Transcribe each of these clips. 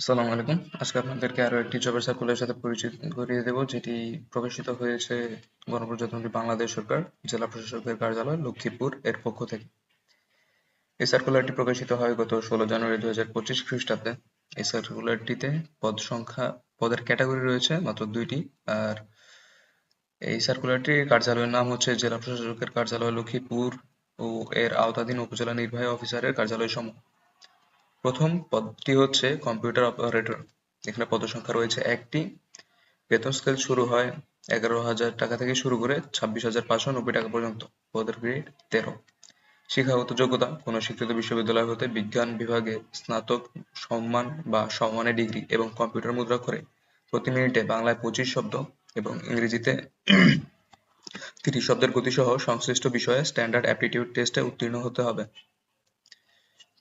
আসসালামু আলাইকুম। আজকে আপনাদেরকে আরও একটি জবের সার্কুলারের সাথে পরিচিত করিয়ে দেব, যেটি প্রকাশিত হয়েছে গণপ্রজাতন্ত্রী বাংলাদেশ সরকার, জেলা প্রশাসকের কার্যালয় লক্ষ্মীপুর এর পক্ষ থেকে। এই সার্কুলারটি প্রকাশিত হয় গত ষোলো জানুয়ারি দুই হাজার পঁচিশ খ্রিস্টাব্দে। এই সার্কুলারটিতে পদ সংখ্যা, পদের ক্যাটাগরি রয়েছে মাত্র দুইটি, আর এই সার্কুলারটির কার্যালয়ের নাম হচ্ছে জেলা প্রশাসকের কার্যালয় লক্ষ্মীপুর ও এর আওতাধীন উপজেলা নির্বাহী অফিসারের কার্যালয় সমূহ প্রথম পদটি হচ্ছে কম্পিউটার অপারেটর এখানে পদ সংখ্যা রয়েছে একটি। বেতন স্কেল শুরু হয় এগারো হাজার টাকা থেকে শুরু করে ছাব্বিশ হাজার পাঁচশো নব্বই টাকা পর্যন্ত। পদের গ্রেড তেরো। শিক্ষাগত যোগ্যতা, কোনো স্বীকৃত বিশ্ববিদ্যালয় হতে বিজ্ঞান বিভাগে স্নাতক সম্মান বা সম্মানের ডিগ্রি এবং কম্পিউটার মুদ্রা করে প্রতি মিনিটে বাংলায় পঁচিশ শব্দ এবং ইংরেজিতে তিরিশ শব্দের গতিসহ সংশ্লিষ্ট বিষয়ে স্ট্যান্ডার্ড অ্যাপটিটিউড টেস্টে উত্তীর্ণ হতে হবে।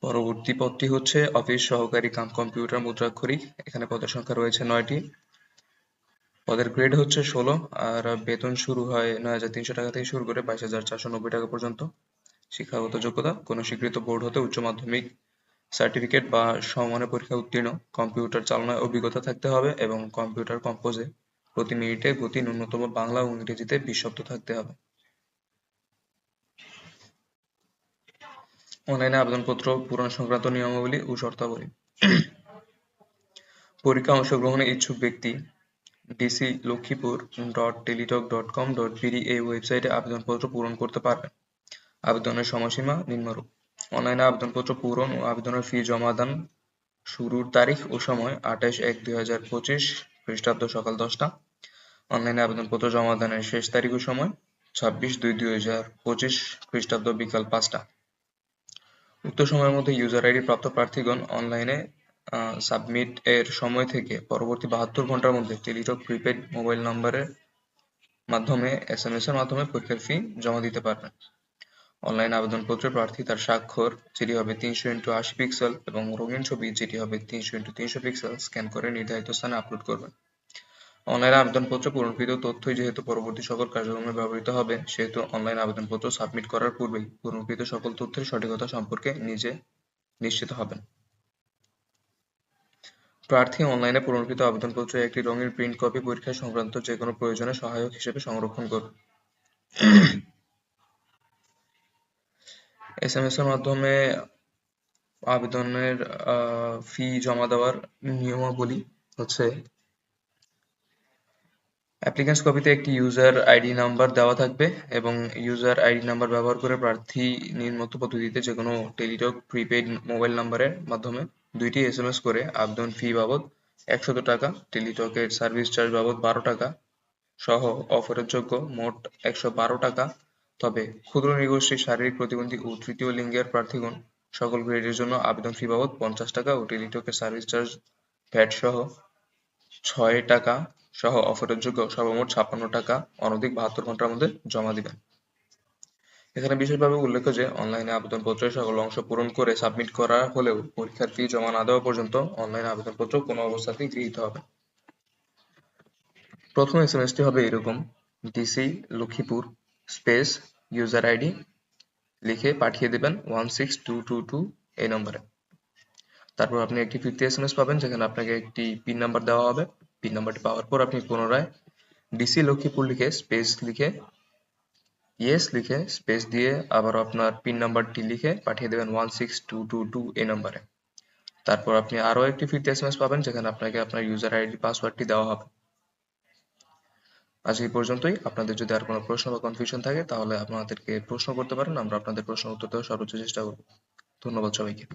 পরবর্তী পদটি হচ্ছে অফিস সহকারী কাম কম্পিউটার মুদ্রাক্ষরিক এখানে পদের সংখ্যা রয়েছে নয়টি। পদের গ্রেড হচ্ছে ষোলো, আর বেতন শুরু হয় নয় হাজার তিনশো টাকা থেকে শুরু করে বাইশ হাজার চারশো নব্বই টাকা পর্যন্ত। শিক্ষাগত যোগ্যতা, কোনো স্বীকৃত বোর্ড হতে উচ্চ মাধ্যমিক সার্টিফিকেট বা সমমানের পরীক্ষা উত্তীর্ণ। কম্পিউটার চালনায় অভিজ্ঞতা থাকতে হবে এবং কম্পিউটার কম্পোজে প্রতি মিনিটে গতি ন্যূনতম বাংলা ও ইংরেজিতে বিশ শব্দ থাকতে হবে। অনলাইনে আবেদনপত্র পূরণ সংক্রান্ত নিয়মাবলী ও শর্তাবলী। পরীক্ষা অংশগ্রহণে ইচ্ছুক ব্যক্তি DC Lakshmipur dot Teletalk dot com dot BD এই ওয়েবসাইটে আবেদনপত্র পূরণ করতে পারবেন। আবেদনের সময়সীমা নিম্নরূপ। অনলাইনে আবেদনপত্র পূরণ ও আবেদনের ফি জমা দান শুরুর তারিখ ও সময় আঠাশ এক দুই হাজার পঁচিশ খ্রিস্টাব্দ সকাল দশটা। অনলাইনে আবেদনপত্র জমা দানের শেষ তারিখ ও সময় ছাব্বিশ দুই দুই হাজার পঁচিশ খ্রিস্টাব্দ বিকাল পাঁচটা। উক্ত সময়ের মধ্যে ইউজার আইডি প্রাপ্ত প্রার্থীগণ অনলাইনে সাবমিট এর সময় থেকে পরবর্তী বাহাত্তর ঘণ্টার মধ্যে টেলিটক প্রিপেড মোবাইল নম্বরের মাধ্যমে এস এম এস এর মাধ্যমে পরীক্ষার ফি জমা দিতে পারবেন। অনলাইন আবেদনপত্রে প্রার্থী তার স্বাক্ষর, যেটি হবে তিনশো ইন্টু আশি পিক্সেল এবং রঙিন ছবি, যেটি হবে তিনশো ইন্টু তিনশো পিক্সেল স্ক্যান করে নির্ধারিত স্থানে আপলোড করবেন। অনলাইন আবেদনপত্র পূরণকৃত তথ্যই যেহেতু পরবর্তী সকল কার্যক্রমে ব্যবহৃত হবে, সেহেতু অনলাইন আবেদনপত্র সাবমিট করার পূর্বেই পূরণকৃত সকল তথ্যের সঠিকতা সম্পর্কে নিজে নিশ্চিত হবেন। প্রার্থী অনলাইনে পূরণকৃত আবেদনপত্রের একটি রঙিন প্রিন্ট কপি পরীক্ষা সংক্রান্ত যে কোনো প্রয়োজনে সহায়ক হিসেবে সংরক্ষণ করবে এস এম এস এর মাধ্যমে আবেদনের ফি জমা দেওয়ার নিয়মাবলী হচ্ছে অ্যাপ্লিক্যান্স কপিতে একটি ইউজার আইডি নাম্বার দেওয়া থাকবে এবং ইউজার আইডি নাম্বার ব্যবহার করে প্রার্থী নিম্নোক্ত পদ্ধতিতে যে কোনো টেলিটক প্রিপেইড মোবাইল নাম্বারের মাধ্যমে দুইটি এস এম এস করে আবেদন ফি বাবদ একশত টাকা টেলিটকের সার্ভিস চার্জ বাবদ বারো টাকা সহ অফারের যোগ্য মোট একশো বারো টাকা। তবে ক্ষুদ্র নৃগোষ্ঠীর শারীরিক প্রতিবন্ধী ও তৃতীয় লিঙ্গের প্রার্থীগণ সকল গ্রেডের জন্য আবেদন ফি বাবদ পঞ্চাশ টাকা ও টেলিটকের সার্ভিস চার্জ ভ্যাট সহ ছয় টাকা সহ অফারের যোগ্য সর্বমোট ছাপ্পান্ন টাকা, অনধিক বাহাত্তর ঘণ্টার মধ্যে জমা দিবেন। এখানে বিশেষভাবে উল্লেখ্য যে অনলাইনে আবেদনপত্রের সকল অংশ পূরণ করে সাবমিট করা হলেও পরীক্ষার ফি জমা না দেওয়া পর্যন্ত অনলাইন আবেদনপত্র কোনো অবস্থাতেই গৃহীত হবে প্রথম এস এম হবে এরকম DC Lakshmipur space user ID লিখে পাঠিয়ে দেবেন one six two two two এই নম্বরে। তারপর আপনি একটি ফিফটি এস এম এস পাবেন, যেখানে আপনাকে একটি পিন নাম্বার দেওয়া হবে। পিন নাম্বারটি পাওয়ার পর আপনি পুনরায় ডিসি লক্ষ্মীপুর লিখে স্পেস লিখে ইয়েস লিখে স্পেস দিয়ে আবার আপনার পিন নাম্বারটি লিখে পাঠিয়ে দেবেন one six two two two এই নম্বরে। তারপর আপনি আরও একটি এম এস পাবেন যেখানে আপনাকে আপনার ইউজার আইডি পাসওয়ার্ডটি দেওয়া হবে। আজ এই পর্যন্তই। আপনাদের যদি আর কোনো প্রশ্ন বা কনফিউশন থাকে তাহলে আপনাদেরকে প্রশ্ন করতে পারেন, আমরা আপনাদের প্রশ্ন উত্তর দেওয়ার সর্বোচ্চ চেষ্টা করব। ধন্যবাদ সবাইকে।